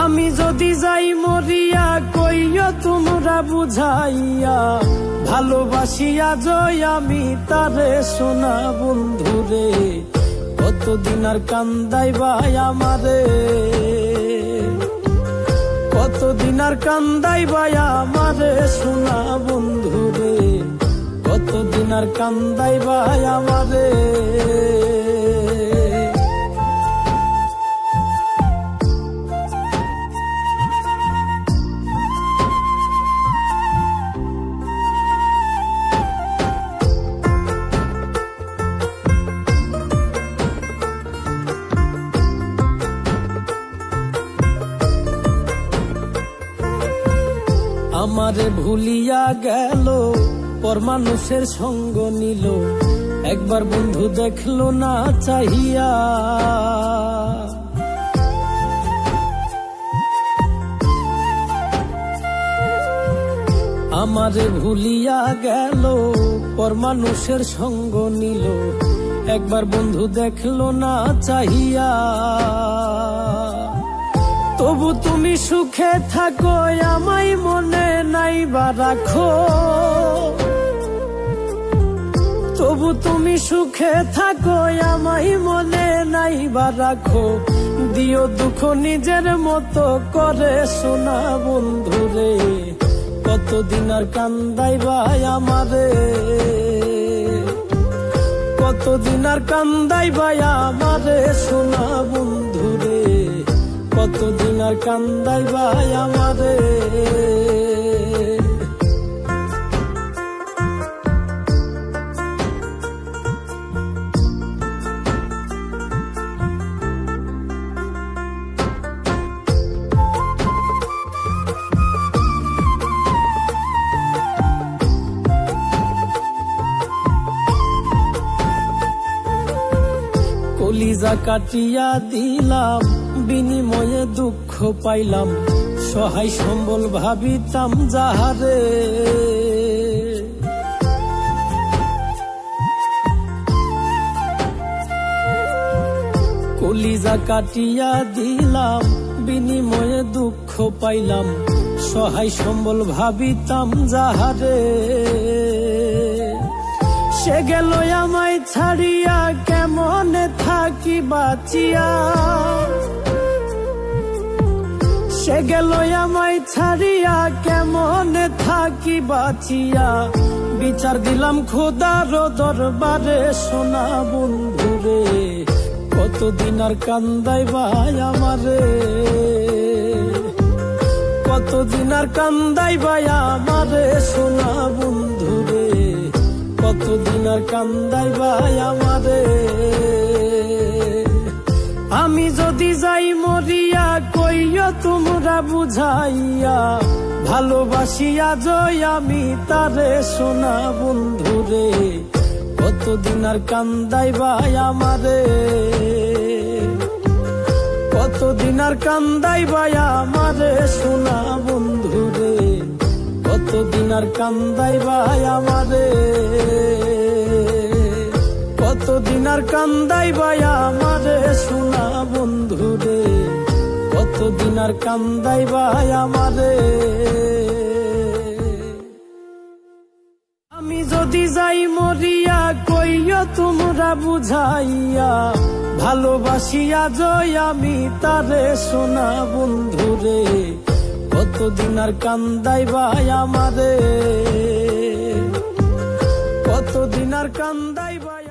আমি যদি যাই মরিয়া, কইও তোমরা বুঝাইয়া, ভালোবাসিয়া জয় আমি তারে সোনা বন্ধুরে, কতদিন আর কান্দাই ভাই আমারে? কতদিন আর কান্দাই ভাই আমারে সোনা বন্ধুরে, কতদিন আর কান্দাই ভাই আমারে? আমারে ভুলিয়া গেল পর মানুষের সঙ্গ নিল। একবার বন্ধু দেখল না চাহিয়া। আমারে ভুলিয়া গেল পর মানুষের সঙ্গ নিল। একবার বন্ধু দেখল না চাহিয়া। তবু তুমি সুখে থাকো, আমায় রাখো। তবু তুমি সুখে থাকো, আমায় মনে নাই বা রাখো। দিও দুঃখ নিজের মতো করে শোনা বন্ধুরে কতদিন আর কান্দাই ভাই আমারে। কতদিন আর কান্দাই ভাই আমারে শোনা বন্ধুরে কতদিন আর কান্দাই ভাই আমারে। কলিজা কাটিয়া দিলাম, বিনিময়ে দুঃখ পাইলাম, সহায় সম্বল ভাবিতাম যাহারে। কলিজা কাটিয়া দিলাম, বিনিময়ে দুঃখ পাইলাম, সহায় সম্বল ভাবিতাম যাহারে। সে গেল আমায় কেমন থাকি বাঁচিয়া। সে গেল আমায় ছাড়িয়া, কেমন থাকি বাঁচিয়া? বিচার দিলাম খোদার দরবারে, সোনা বন্ধুরে, কতদিন আর কান্দাই ভাই আমারে? কতদিন আর কান্দাই ভাই আমারে, সোনা বন্ধুরে, কতদিন আর কান্দাই ভাই আমারে? আমি যদি যাই মরিয়া, কইও তোমরা বুঝাইয়া, ভালোবাসিয়া জয় আমি তারে সোনা বন্ধুরে, কতদিন আর কান্দাই ভাই আমারে। কতদিন আর কান্দাই ভাই আমারে সোনা বন্ধুরে, কতদিন আর কান্দাই ভাই আমারে। কতদিন আর কান্দাই ভাই, আমারে সোনা বন্ধুরে কতদিন আর কান্দাই আমারে। আমি যদি যাই মরিয়া, কইও তোমরা বুঝাইয়া, ভালোবাসিয়া জয় আমি তারে সোনা বন্ধুরে কতদিন আর কান্দাই ভাই, আমারে। কতদিন আর কান্দাই ভাই